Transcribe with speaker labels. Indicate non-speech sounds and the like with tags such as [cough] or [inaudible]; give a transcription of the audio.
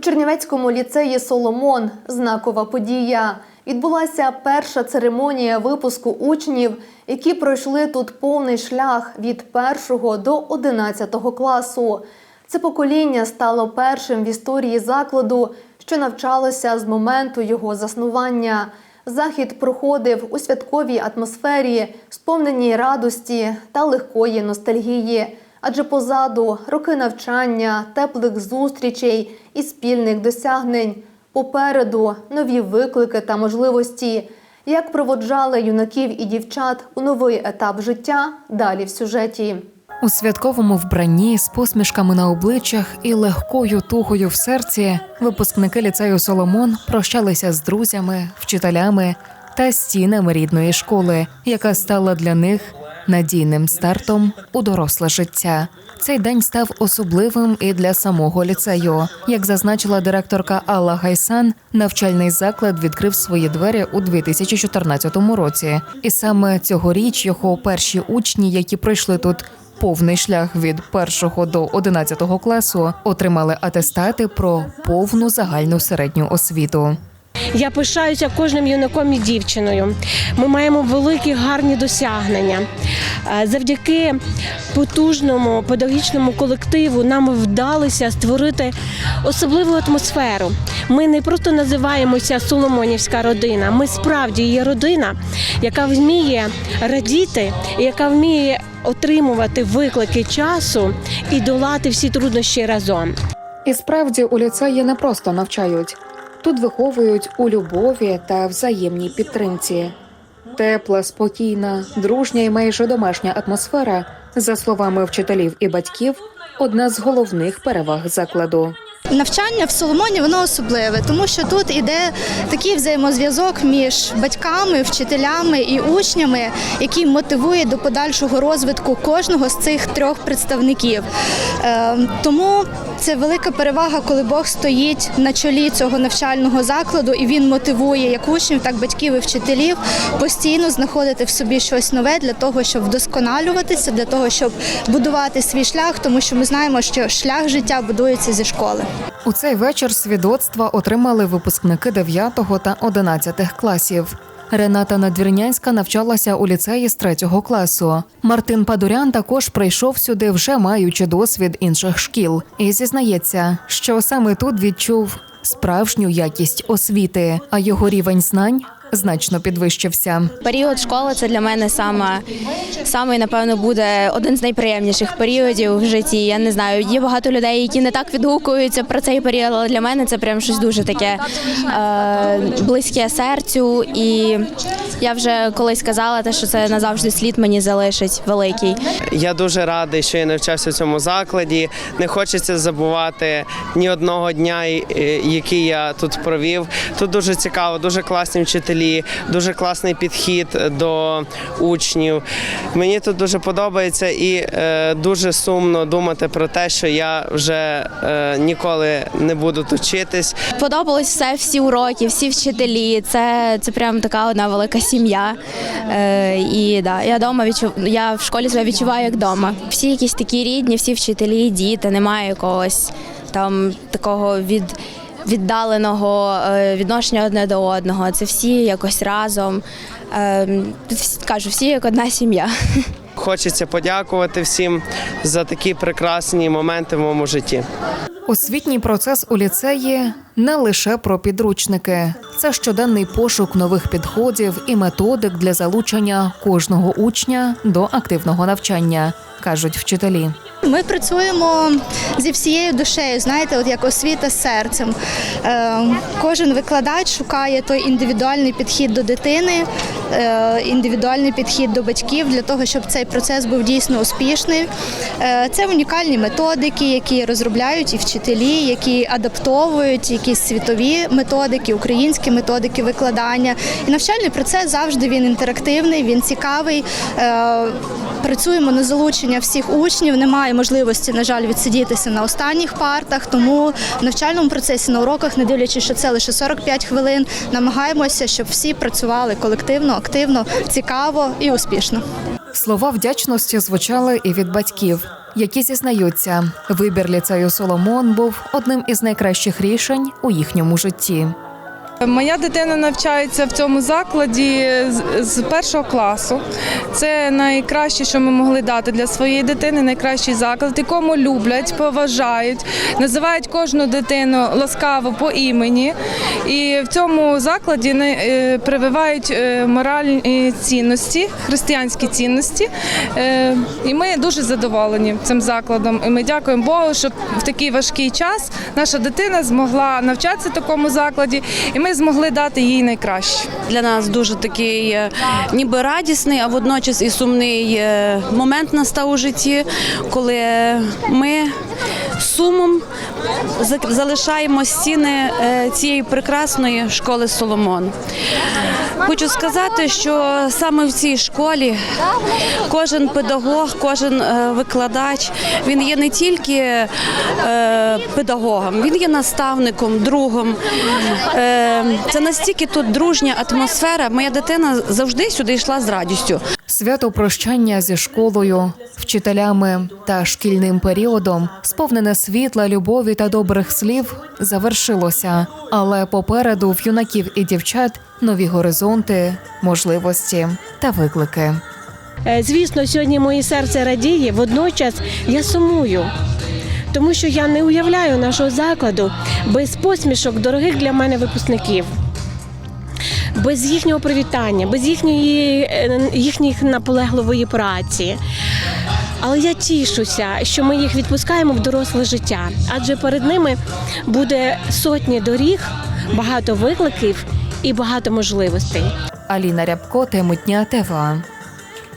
Speaker 1: Чернівецькому ліцеї Соломон знакова подія. Відбулася перша церемонія випуску учнів, які пройшли тут повний шлях від 1 до 11 класу. Це покоління стало першим в історії закладу, що навчалося з моменту його заснування. Захід проходив у святковій атмосфері, сповненій радості та легкої ностальгії. Адже позаду роки навчання, теплих зустрічей і спільних досягнень. Попереду нові виклики та можливості. Як проводжали юнаків і дівчат у новий етап життя далі в сюжеті.
Speaker 2: У святковому вбранні з посмішками на обличчях і легкою тугою в серці випускники ліцею Соломон прощалися з друзями, вчителями та стінами рідної школи, яка стала для них надійним стартом у доросле життя. Цей день став особливим і для самого ліцею. Як зазначила директорка Алла Гайсан, навчальний заклад відкрив свої двері у 2014 році, і саме цьогоріч його перші учні, які пройшли тут повний шлях від 1 до 11 класу, отримали атестати про повну загальну середню освіту.
Speaker 3: Я пишаюся кожним юнаком і дівчиною. Ми маємо великі гарні досягнення. Е, Завдяки потужному педагогічному колективу нам вдалося створити особливу атмосферу. Ми не просто називаємося Соломонівська родина. Ми справді є родина, яка вміє радіти, яка вміє отримувати виклики часу і долати всі труднощі разом.
Speaker 2: І справді у ліцеї не просто навчають. Тут виховують у любові та взаємній підтримці. Тепла, спокійна, дружня і майже домашня атмосфера, за словами вчителів і батьків, одна з головних переваг закладу.
Speaker 4: Навчання в Соломоні воно особливе, тому що тут іде такий взаємозв'язок між батьками, вчителями і учнями, який мотивує до подальшого розвитку кожного з цих трьох представників. Е, тому це велика перевага, коли Бог стоїть на чолі цього навчального закладу, і він мотивує як учнів, так батьків і вчителів постійно знаходити в собі щось нове для того, щоб вдосконалюватися, для того, щоб будувати свій шлях, тому що ми знаємо, що шлях життя будується зі школи.
Speaker 2: У цей вечір свідоцтва отримали випускники 9 та 11 класів. Рената Надвірнянська навчалася у ліцеї з третього класу. Мартин Падурян також прийшов сюди, вже маючи досвід інших шкіл, і зізнається, що саме тут відчув справжню якість освіти, а його рівень знань значно підвищився.
Speaker 5: Період школи це для мене саме, саме напевно буде один з найприємніших періодів в житті. Я не знаю, є багато людей, які не так відгукуються про цей період, але для мене це прям щось дуже таке е, близьке серцю. І я вже колись казала, те, що це назавжди слід мені залишить великий.
Speaker 6: Я дуже радий, що я навчався в цьому закладі. Не хочеться забувати ні одного дня, е, який я тут провів. Тут дуже цікаво, дуже класні вчителі, дуже класний підхід до учнів. Мені тут дуже подобається і е, дуже сумно думати про те, що я вже е, ніколи не буду тут вчитись.
Speaker 5: Подобалось все, всі уроки, всі вчителі. Це, це прям така одна велика сім'я. Е, і да, я дома відчув, я в школі себе відчуваю як вдома. Всі якісь такі рідні, всі вчителі, діти, немає якогось там такого від. Віддаленого е, відношення одне до одного. Це всі якось разом. Е, Кажу, всі як одна сім'я. [laughs]
Speaker 6: Хочеться подякувати всім за такі прекрасні моменти в моєму житті.
Speaker 2: Освітній процес у ліцеї не лише про підручники, це щоденний пошук нових підходів і методик для залучення кожного учня до активного навчання, кажуть вчителі.
Speaker 4: Ми працюємо зі всією душею, знаєте, от як освіта з серцем. Е, кожен викладач шукає той індивідуальний підхід до дитини, е, індивідуальний підхід до батьків для того, щоб цей процес був дійсно успішний. Е, це унікальні методики, які розробляють і вчителі, які адаптовують якісь світові методики, українські методики викладання. І навчальний процес завжди він інтерактивний, він цікавий. Е, Працюємо на залучення всіх учнів. Немає можливості, на жаль, відсидітися на останніх партах. Тому в навчальному процесі на уроках, не дивлячись, що це лише 45 хвилин, намагаємося, щоб всі працювали колективно, активно, цікаво і успішно.
Speaker 2: Слова вдячності звучали і від батьків. які зізнаються, вибір ліцею Соломон був одним із найкращих рішень у їхньому житті.
Speaker 7: Моя дитина навчається в цьому закладі з- першого класу. Це найкраще, що ми могли дати для своєї дитини. Найкращий заклад, якому люблять, поважають, називають кожну дитину ласкаво по імені. І в цьому закладі е, прививають е, моральні цінності, християнські цінності. Е, І ми дуже задоволені цим закладом. І ми дякуємо Богу, що в такий важкий час наша дитина змогла навчатися в такому закладі, і ми змогли дати їй найкраще.
Speaker 8: для нас дуже такий е, ніби радісний, а водночас і сумний е, момент настав у житті, коли ми сумом залишаємо стіни е, цієї прекрасної школи Соломон. Хочу сказати, що саме в цій школі кожен педагог, кожен е, викладач він є не тільки е, педагогом, він є наставником, другом. Е, Це настільки тут дружня атмосфера. Моя дитина завжди сюди йшла з радістю.
Speaker 2: Свято прощання зі школою, вчителями та шкільним періодом, сповнене світла, любові та добрих слів, завершилося. Але попереду в юнаків і дівчат нові горизонти, можливості та виклики.
Speaker 3: Е, Звісно, сьогодні моє серце радіє, водночас я сумую. Тому що я не уявляю нашого закладу без посмішок дорогих для мене випускників, без їхнього привітання, без їхньої, е, їхніх наполегливої праці. Але я тішуся, що ми їх відпускаємо в доросле життя, адже перед ними буде сотні доріг, багато викликів і багато можливостей.
Speaker 2: Аліна Рябко, тему дня ТВА.